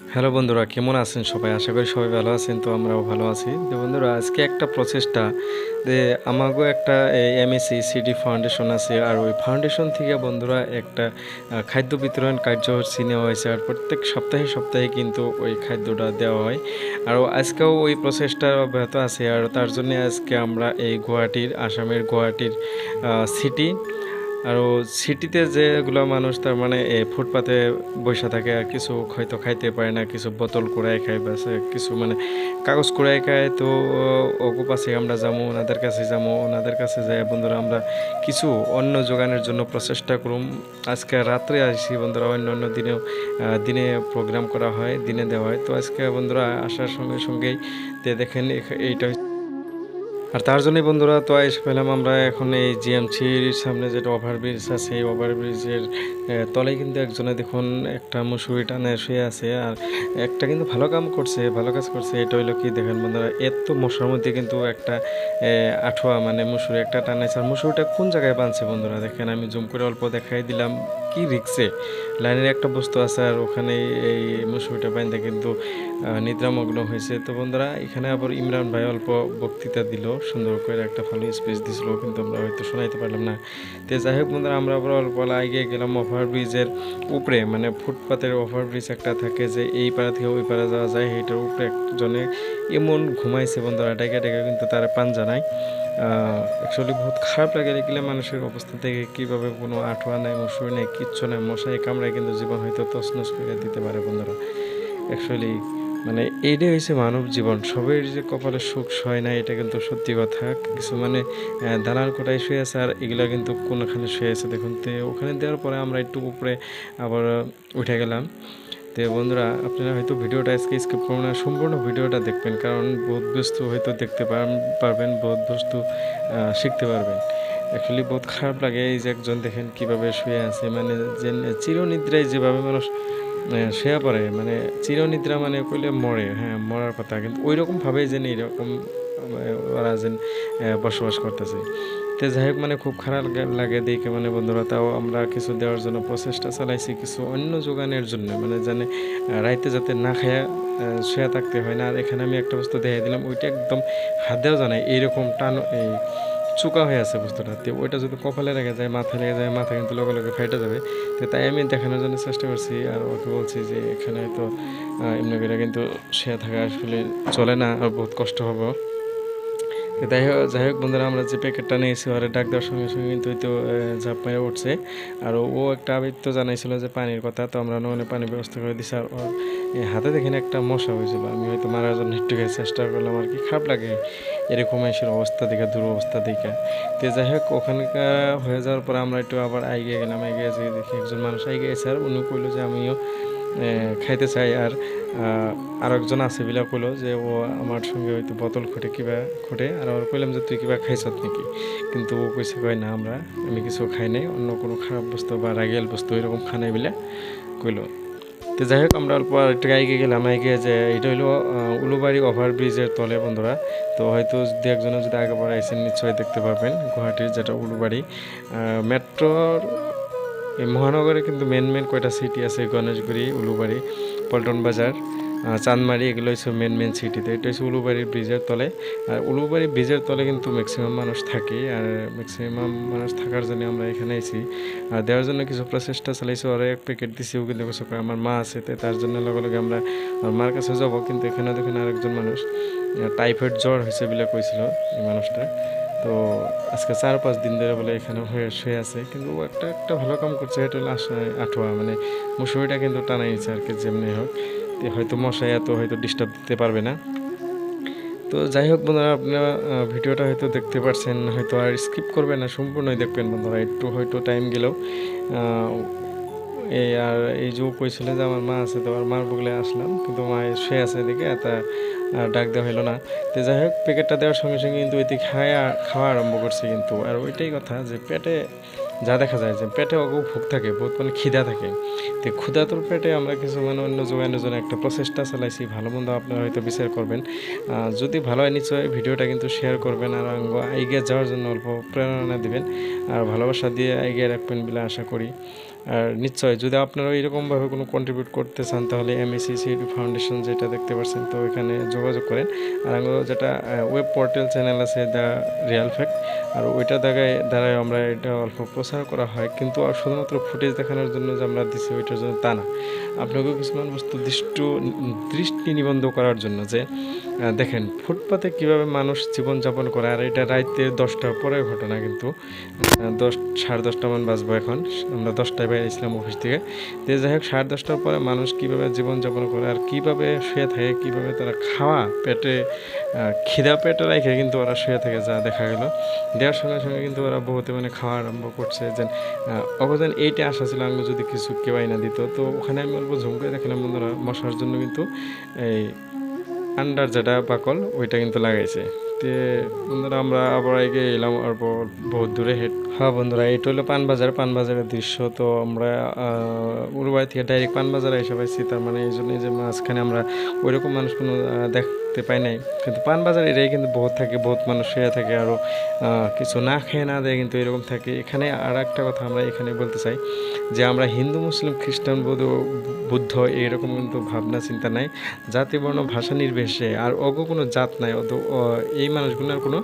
Hello বন্ধুরা, কেমন আছেন সবাই? আশা করি সবাই ভালো আছেন, তো আমরাও ভালো আছি। তো বন্ধুরা, আজকে একটা প্রচেষ্টা যে আমাকেও একটা এমএসসি সিটি ফাউন্ডেশন আছে, আর ওই ফাউন্ডেশন থেকে বন্ধুরা একটা খাদ্য বিতরণ কার্যসূচি নেওয়া হয়েছে, আর প্রত্যেক সপ্তাহে সপ্তাহে কিন্তু ওই খাদ্যটা দেওয়া হয়। আর আজকেও ওই প্রচেষ্টা অব্যাহত আছে, আর তার জন্য আজকে আমরা এই গুয়াহাটির, আসামের গুয়াহাটির সিটি আর সিটিতে যেগুলো মানুষ তার মানে ফুটপাতে বসে থাকে, আর কিছু হয়তো খাইতে পারে না, কিছু বোতল কুড়াই খায় বা কিছু মানে কাগজ কুড়াই খায়। তো ওকু পাশে আমরা যাব ওনাদের কাছে যাব ওনাদের কাছে যাই বন্ধুরা আমরা কিছু অন্য যোগানের জন্য প্রচেষ্টা করুম। আজকে রাত্রে আসি বন্ধুরা, অন্য অন্য দিনেও দিনে প্রোগ্রাম করা হয়, দিনে দেওয়া হয়। তো আজকে বন্ধুরা আসার সঙ্গে সঙ্গেই দেখেন এইটা আর তার জন্যই বন্ধুরা তো এসে পেলাম, আমরা এখন এই জিএমসির সামনে যেটা ওভারব্রিজ আছে, এই ওভারব্রিজের তলে কিন্তু একজনে দেখুন একটা মুসুরি টানে শুয়ে আছে আর একটা কিন্তু ভালো কাম করছে, ভালো কাজ করছে। এটা হইল কি দেখেন বন্ধুরা, এত মশার মধ্যে কিন্তু একটা আঠোয়া মানে মুসুরি একটা টানাইছে আর মুসুরিটা কোন জায়গায় বাঁধছে বন্ধুরা? দেখেন আমি জুম করে অল্প দেখাই দিলাম। কি রিক্সে লাইনের একটা বস্তু আছে আর ওখানে এই মুসুরিটা বাঁধতে কিন্তু নিদ্রামগ্ন হয়েছে। তো বন্ধুরা, এখানে আবার ইমরান ভাই অল্প বক্তৃতা দিল, সুন্দর করে একটা ভালো স্পেস দিছিল, কিন্তু আমরা হয়তো শোনাইতে পারলাম না। তো যাই হোক বন্ধুরা, আমরা আবার অল্প আগে গেলাম ওভারব্রিজের উপরে মানে ফুটপাতের ওভারব্রিজ একটা থাকে যে এই পাড়া থেকে ওই পাড়া যাওয়া যায় সেইটার উপরে একজনে এমন ঘুমাইছে বন্ধুরা, ডেকে ডেকে কিন্তু তারা পান জানায় অ্যাকচুয়ালি বহুত খারাপ লাগে এগুলো মানুষের অবস্থা থেকে কীভাবে কোনো আঠোয়া নাই মশুরি নেই, কিচ্ছু নেই মশাই কামড়ায় কিন্তু জীবন হয়তো তছনছ করে দিতে পারে বন্ধুরা। অ্যাকচুয়ালি মানে এইটাই হয়েছে মানব জীবন। সবের যে কপালে সুখ সয় না এটা কিন্তু সত্যি কথা। কিছু মানে দালান কোটায় শুয়ে আছে আর এগুলা কিন্তু কোনোখানে শুয়ে আছে। দেখুন, তো ওখানে দেওয়ার পরে আমরা একটু উপরে আবার উঠে গেলাম। তো বন্ধুরা, আপনারা হয়তো ভিডিওটা আজকে স্কিপ করবেন না, সম্পূর্ণ ভিডিওটা দেখবেন, কারণ বহুত বস্তু হয়তো দেখতে পার- পারবেন, বহুত বস্তু শিখতে পারবেন। অ্যাকচুয়ালি বহুত খারাপ লাগে এই যে একজন দেখেন কীভাবে শুয়ে আছে মানে যে চিরনিদ্রায় যেভাবে মানুষ শেয়া পড়ে মানে চিরনিদ্রা মানে কইলে মরে হ্যাঁ মরার কথা, কিন্তু ওই রকমভাবেই যেন এইরকম ওরা আহ, বসবাস করতেছে। তো যাই হোক মানে খুব খারাপ লাগে- দেখে মানে বন্ধুরা তাও আমরা কিছু দেওয়ার জন্য প্রচেষ্টা চালাইছি কিছু অন্য যোগানের জন্য মানে জানে রাইতে যাতে না খায়া শুয়ে থাকতে হয় না। আর এখানে আমি একটা বস্তু দেখাই দিলাম ওইটা একদম হাত দেওয়া জানাই এইরকম টান এই চুকা হয়ে আছে বস্তুটা। তো ওইটা যদি কপালে লেগে যায় মাথায় লেগে যায় মাথা কিন্তু লগে লগে ফেটে যাবে। তো তাই আমি দেখানোর জন্য চেষ্টা করছি আর ওকে বলছি যে এখানে তো এমনি করে কিন্তু শুয়ে থাকা আসলে চলে না আর বহুত কষ্ট হবে। যাই হোক যাই হোক বন্ধুরা, আমরা যে প্যাকেটটা নিয়েছি, ওরে ডাক দেওয়ার সঙ্গে সঙ্গে কিন্তু তো ঝাঁপ মেরে উঠছে। আর ও একটা আবৃত্ত জানাইছিল যে পানির কথা, তো আমরা ওখানে পানির ব্যবস্থা করে দিছি। আর হাতে দেখেন একটা মশা হয়েছিল। আমি হয়তো মারার জন্য একটু চেষ্টা করলাম, আর কি খারাপ লাগে। এরকম এসের অবস্থা দেখে, দুরবস্থা দেখে। তো যাই হোক, ওখানকার হয়ে যাওয়ার পর আমরা একটু আবার এগিয়ে গেলাম এগিয়ে যেয়ে দেখি একজন মানুষ এগিয়ে গেছে। আর উনি কইলো যে আমিও খাইতে চাই আর আর একজন আছে বিলা কইলো যে ও আমার সঙ্গে হয়তো বোতল খুঁটে কিবা খুঁটে আর ওর কইলাম যে তুই কিবা খাইছত নাকি? কিন্তু ও কইছে কয় না আমরা আমি কিছু খাই নাই অন্য কোনো খারাপ বস্তু বা রাগিয়াল বস্তু এরকম খানাই বিলা কইলো। তো যাই হোক আমরা অল্প একটু এগিয়ে গেলাম এগিয়ে যে এটা আহ, উলুবাড়ি ওভারব্রিজের তলে বন্ধুরা। তো হয়তো যদি একজনে যদি আগে পরে আইসেন নিশ্চয়ই দেখতে পাবেন গুয়াহাটির যেটা উলুবাড়ি। মেট্রোর এই মহানগরে কিন্তু মেন মেন কয়টা সিটি আছে? গণেশগুড়ি, উলুবাড়ি, পল্টন বাজার চাঁদমারি এগুলো হচ্ছে মেন মেন সিটিতে এটা হচ্ছে উলুবাড়ির ব্রিজের তলে। আর উলুবাড়ি ব্রিজের তলে কিন্তু ম্যাক্সিমাম মানুষ থাকে। আর ম্যাক্সিমাম মানুষ থাকার জন্য আমরা এখানে আইছি। আর দেওয়ার জন্য কিছু প্রচেষ্টা চালাইছি। ওরা এক প্যাকেট দিছি ও কিন্তু আমার মা আছে। তাই তার জন্য লগে লগে আমরা, আমার মার কাছে যাব, কিন্তু এখানে দেখেন আরেকজন মানুষ। টাইফয়েড জ্বর হয়েছে বলে কইছিল এই মানুষটা। তো আজকে চার, পাঁচ দিন ধরে বলে এখানে হয়ে, শুয়ে আছে। কিন্তু একটা একটা ভালো কাম করছে, এটা হলো আঠোয়া। মানে মুসুরিটা কিন্তু নিচ্ছে আর কি, যেমনি হোক। হয়তো মশাই এত হয়তো ডিস্টার্ব দিতে পারবে না। তো যাই হোক বন্ধুরা, আপনারা ভিডিওটা হয়তো দেখতে পারছেন, হয়তো আর স্কিপ করবেন না, সম্পূর্ণই দেখবেন বন্ধুরা। একটু হয়তো টাইম গেলেও এই আর এই যে কইছিল যে আমার মা আছে, তো আমার মার বগলে আসলাম। কিন্তু মা শুয়ে আছে এদিকে, তা ডাক দেওয়া হলো না। তো যাই হোক প্যাকেটটা দেওয়ার সঙ্গে সঙ্গে কিন্তু ওইটি খাওয়া খাওয়া আরম্ভ করছে কিন্তু। আর ওইটাই কথা যে পেটে যা দেখা যায় যে পেটে অগু ভোগ থাকে, বহুত মানে খিদা থাকে। তো ক্ষুধাতুর পেটে আমরা কিছু মানে অন্য জন্য একটা প্রচেষ্টা চালাইছি, ভালো মন্দ আপনারা হয়তো বিচার করবেন। যদি ভালো হয় নিশ্চয়ই ভিডিওটা কিন্তু শেয়ার করবেন আর এগিয়ে যাওয়ার জন্য অল্প প্রেরণা দিবেন। আর ভালোবাসা দিয়ে এগিয়ে রাখবেন বলে আশা করি। আর নিশ্চয় যদি আপনারা এরকমভাবে কোনো কন্ট্রিবিউট করতে চান, তাহলে এমএসসি সিডি ফাউন্ডেশন যেটা দেখতে পাচ্ছেন, তো এখানে যোগাযোগ করেন। আর যেটা ওয়েব পোর্টাল চ্যানেল আছে দ্য রিয়াল ফ্যাক্ট আর ওইটা দ্বারাই দ্বারাই আমরা এটা অল্প প্রচার করা হয়, কিন্তু আর শুধুমাত্র ফুটেজ দেখানোর জন্য যে আমরা দিচ্ছি ওইটার জন্য তা না। আপনাকেও কিছুমান বস্তু দৃষ্ট, দৃষ্টি নিবন্ধ করার জন্য যে দেখেন, ফুটপাতে কীভাবে মানুষ জীবনযাপন করে, আর এটা রাইতে দশটার পরের ঘটনা কিন্তু দশ, সাড়ে দশটা মান বাজবো এখন, আমরা দশটায় বেরিয়েছিলাম অফিস থেকে। তো যাই হোক, সাড়ে দশটার পরে মানুষ কীভাবে জীবনযাপন করে, আর কীভাবে শুয়ে থাকে, কীভাবে তারা খাওয়া, পেটে খিদা পেটে রেখে কিন্তু ওরা শুয়ে থাকে, যা দেখা গেল। দেওয়ার সঙ্গে সঙ্গে কিন্তু ওরা বহুতে মানে খাওয়া আরম্ভ করছে। যে অবদান এইটা আশা ছিল আমি যদি কিছু কেউই না দিত। তো ওখানে আমি অল্প ঝুম করে দেখলাম বন্ধুরা মশার জন্য কিন্তু এই আন্ডার যেটা পাকল ওইটা কিন্তু লাগাইছে। তে বন্ধুরা আমরা আবার এগিয়ে এলাম আর বহুত দূরে হেড হ্যাঁ বন্ধুরা এটা হলো পানবাজার। পানবাজারের দৃশ্য তো আমরা উরুবাই থেকে ডাইরেক্ট পানবাজারে এসে পাইছি তার মানে এই জন্য যে মাঝখানে আমরা ওইরকম মানুষ কোনো আহ, দেখতে পাই নাই। কিন্তু পানবাজার এরিয়ায় কিন্তু বহুত থাকে, বহুত মানুষ শুয়ে থাকে আরও কিছু না খেয়ে না দেয় কিন্তু এরকম থাকে। এখানে আর একটা কথা আমরা এখানে বলতে চাই, যে আমরা হিন্দু, মুসলিম, খ্রিস্টান, বৌদ্ধ, বুদ্ধ এইরকম কিন্তু ভাবনা, চিন্তা নাই। জাতি, বর্ণ, ভাষা নির্বিশেষে আর অগ কোনো জাত নাই। অত এই মানুষগুলোর কোনো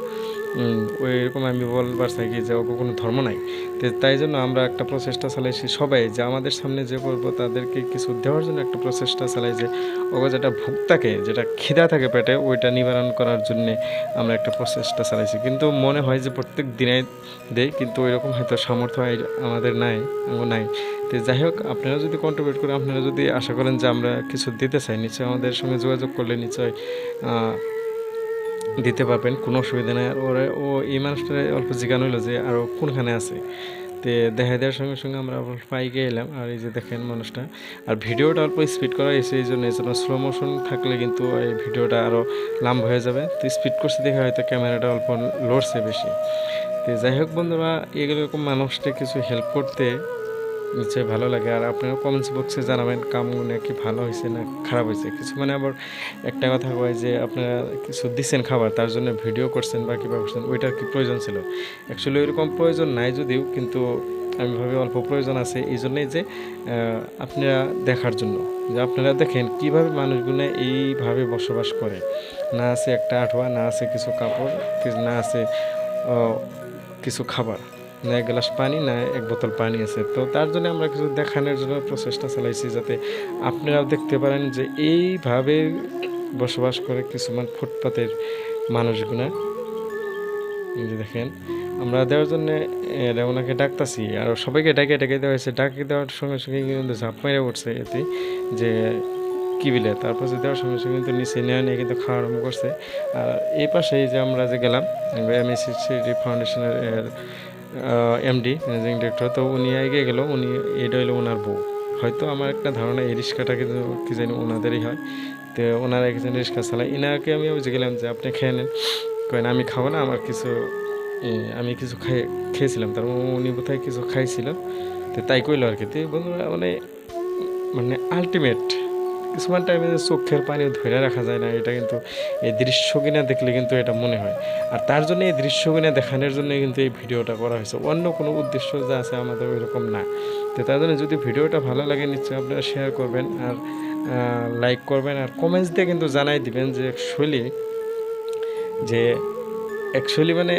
ওই এরকম আমি বলবার চাই কি যে অগ কোনো ধর্ম নাই। তো তাই জন্য আমরা একটা প্রচেষ্টা চালাইছি সবাই যে আমাদের সামনে যে করব তাদেরকে কিছু দেওয়ার জন্য একটা প্রচেষ্টা চালাই যে অগ যেটা ভোগ থাকে, যেটা খিদা থাকে পেটে, ওইটা নিবারণ করার জন্যে আমরা একটা প্রচেষ্টা চালাইছি। কিন্তু মনে হয় যে প্রত্যেক দিনে দেই, কিন্তু ওইরকম হয়তো সামর্থ্য আমাদের নাই নাই। তো যাই হোক, আপনারা যদি কন্ট্রিবিউট করেন আপনারা যদি আশা করেন যে আমরা কিছু দিতে চাই নিশ্চয় আমাদের সঙ্গে যোগাযোগ করলে নিশ্চয় দিতে পারবেন, কোনো অসুবিধা নেই। আর ওরা, ও এই মানুষটা অল্প জিজ্ঞান হইল যে আরও কোনখানে আছে? তো দেখা দেওয়ার সঙ্গে সঙ্গে আমরা পাইকে এলাম। আর এই যে দেখেন মানুষটা। আর ভিডিওটা অল্প স্পিড করা হয়েছে, এই জন্য এই জন্য স্লো মোশন থাকলে কিন্তু এই ভিডিওটা আরও লাম্ব হয়ে যাবে। তো স্পিড করছে দেখে হয়তো ক্যামেরাটা অল্প লড়ছে বেশি। তো যাই হোক বন্ধুরা, এরকম মানুষটা কিছু হেল্প করতে নিশ্চয়ই ভালো লাগে। আর আপনারা কমেন্টস বক্সে জানাবেন কামগুলো কি ভালো হয়েছে না খারাপ হয়েছে। কিছু মানে আবার একটা কথা কয় যে, আপনারা কিছু দিচ্ছেন খাবার, তার জন্য ভিডিও করছেন বা কীভাবে করছেন, ওইটার কি প্রয়োজন ছিল? অ্যাকচুয়ালি ওইরকম প্রয়োজন নাই যদিও, কিন্তু আমি ভাবি অল্প প্রয়োজন আছে এই জন্যই যে আপনারা দেখার জন্য। যে আপনারা দেখেন কীভাবে মানুষগুলো এইভাবে বসবাস করে। না আছে একটা আঠোয়া, না আছে কিছু কাপড় না আছে কিছু খাবার। না এক গ্লাস পানি, না এক বোতল পানি আছে। তো তার জন্য আমরা কিছু দেখানোর জন্য প্রচেষ্টা চালাইছি যাতে আপনারাও দেখতে পারেন যে এইভাবে বসবাস করে কিছুমান ফুটপাতের মানুষগুলা। যে দেখেন, আমরা দেওয়ার জন্য ওনাকে ডাকতাছি, আর সবাইকে ডাকে ডাকে দেওয়া হয়েছে। ডাকে দেওয়ার সঙ্গে সঙ্গে কিন্তু ঝাঁপ মেরে উঠছে এতে, যে কি বিলে, তারপর যে দেওয়ার সঙ্গে সঙ্গে কিন্তু নিচে নেওয়া নিয়ে কিন্তু খাওয়া আরম্ভ করছে। আর এই পাশেই যে আমরা যে গেলাম এমএসসি ফাউন্ডেশনের এমডি ম্যানেজিং ডিরেক্টর তো উনি এগিয়ে গেল, উনি এটা হলো ওনার বউ। হয়তো আমার একটা ধারণা এই রিক্সাটা কিন্তু কি জানি ওনাদেরই হয়। তো ওনারা একজন রিক্সা চালায় ইনাকে আমি বুঝে গেলাম যে আপনি খেয়ে নেন। কেন আমি খাব না, আমার কিছু আমি কিছু খাই, খেয়েছিলাম। তার মানে উনি বোধহয় কিছু খাইছিল। তো তাই কইলো আর কি। তো বন্ধুরা মানে মানে আলটিমেট কিছুমান টাইমে চোখের পানি ধরে রাখা যায় না, এটা কিন্তু এই দৃশ্য কিনা দেখলে কিন্তু এটা মনে হয়। আর তার জন্য এই দৃশ্য কিনা দেখানোর জন্য কিন্তু এই ভিডিওটা করা হয়েছে। অন্য কোনো উদ্দেশ্য যা আছে আমাদের ওইরকম না। তো তার জন্য যদি ভিডিওটা ভালো লাগে, নিশ্চয়ই আপনারা শেয়ার করবেন আর লাইক করবেন আর কমেন্টস দিয়ে কিন্তু জানাই দিবেন যে অ্যাকচুয়ালি যে অ্যাকচুয়ালি মানে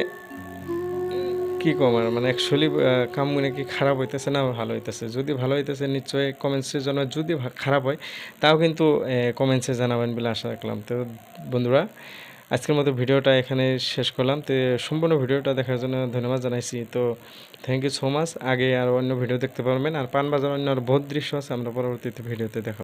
কি কম আর? মানে অ্যাকচুয়ালি কাম মানে কি খারাপ হইতেছে না ভালো হইতেছে? যদি ভালো হইতেছে, নিশ্চয়ই কমেন্টসে জানাবেন যদি খারাপ হয়, তাও কিন্তু কমেন্টসে জানাবেন বলে আশা রাখলাম। তো বন্ধুরা, আজকের মতো ভিডিওটা এখানে শেষ করলাম। তো সম্পূর্ণ ভিডিওটা দেখার জন্য ধন্যবাদ জানাইছি। তো থ্যাংক ইউ সো মাচ আগে আর অন্য ভিডিও দেখতে পারবেন। আর পানবাজার অন্য আর বহুত দৃশ্য আছে, আমরা পরবর্তীতে ভিডিওতে দেখা